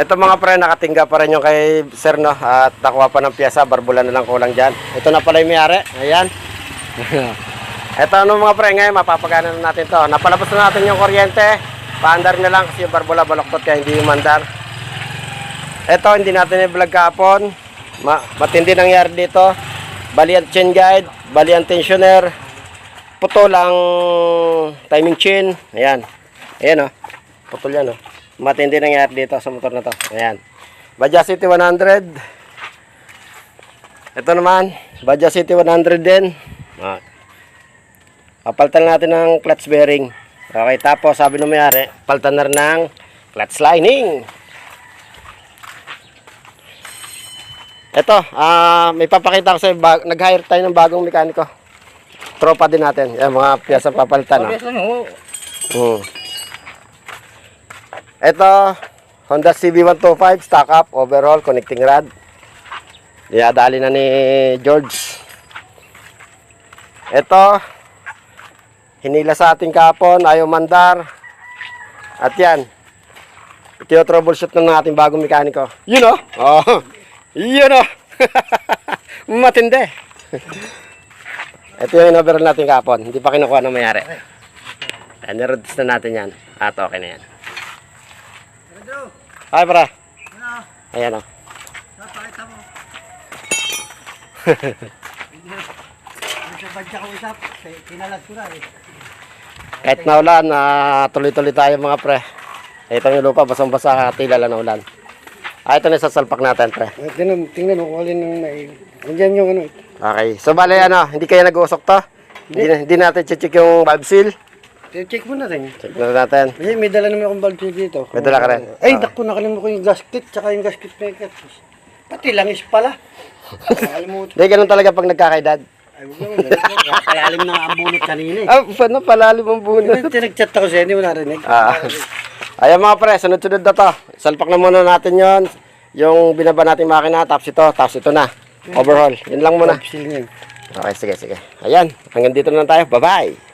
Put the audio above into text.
Ito mga pre, nakatingga pa rin yung kay sir no. At nakuha pa ng pyesa, barbulan na lang kulang dyan. Ito na pala yung may-ari. Ayan. Ito ano mga pre, ngayon mapapagana na natin to. Napalabas na natin yung kuryente. Paandar na lang kasi yung barbula baloktot kaya hindi umandar. Ito, hindi natin i-vlog kahapon. Ma matindi nangyari dito. Bali ang chain guide, bali ang tensioner. Putol ang timing chain. Ayan. Ayan oh. Putol yan oh. Matindi nangyari dito sa motor na to. Ayan. Baja City 100. Ito naman, Baja City 100 din. Ah. Papalitan natin ng clutch bearing. Okay, tapos sabi ng mayari, palitan na rin ng clutch lining. Ito, ah, may papakita ko sa bag- nag-hire tayo ng bagong mekaniko. Tropa din natin. Yan, mga piyasa papalitan. Oh. Oh. Mm. Ito, Honda CB125, stock up, overhaul, connecting rod. Dinadali na ni George. Ito, hinila sa ating kapon, ayaw mandar. At yan, ito yung troubleshoot ng ating bagong mekaniko. Yun o! Oh, yun o! Matindi! Ito yung in-overhaul natin kapon. Hindi pa kinukuha ng mayari. Ayan, nirods na natin yan. At okay na yan. Ay, para. Ayan o. Napakita mo. Na eh. Kahit na ulan, ah, tuloy-tuloy tayo mga pre. Ito yung lupa, basang-basa, tilala na ulan. Ah, ito na sasalpak natin, pre. Tingnan, tingnan mo kung alin may... Nandiyan yung ano. Okay. So, bale, ano, hindi kayo nag-uusok to? Hindi, hindi natin check yung valve seal. Check mo na rin. Check na natin. Kasi may dala naman akong bulb dito. May dala ka rin? Ay, Ah. naku, nakalimutan ko yung gasket, tsaka yung gasket maker. Pati langis pala. Nakalimutan. Hindi, ganun talaga pag nagkakaedad. Ay, huwag naman. Palalim na ang bunot kanina eh. Ah, paano palalim ang bunot? Hindi, Tinag-chat ako sa'yo, hindi mo narinig. Ah. Ayan mga pre, sunod-sunod na to. Salpak na muna natin yon Yung binaba natin makina, tapos ito, tapos ito na. Overhaul. Yun lang muna. Okay, sige, sige. Ayan, hanggang dito na lang tayo. Bye-bye!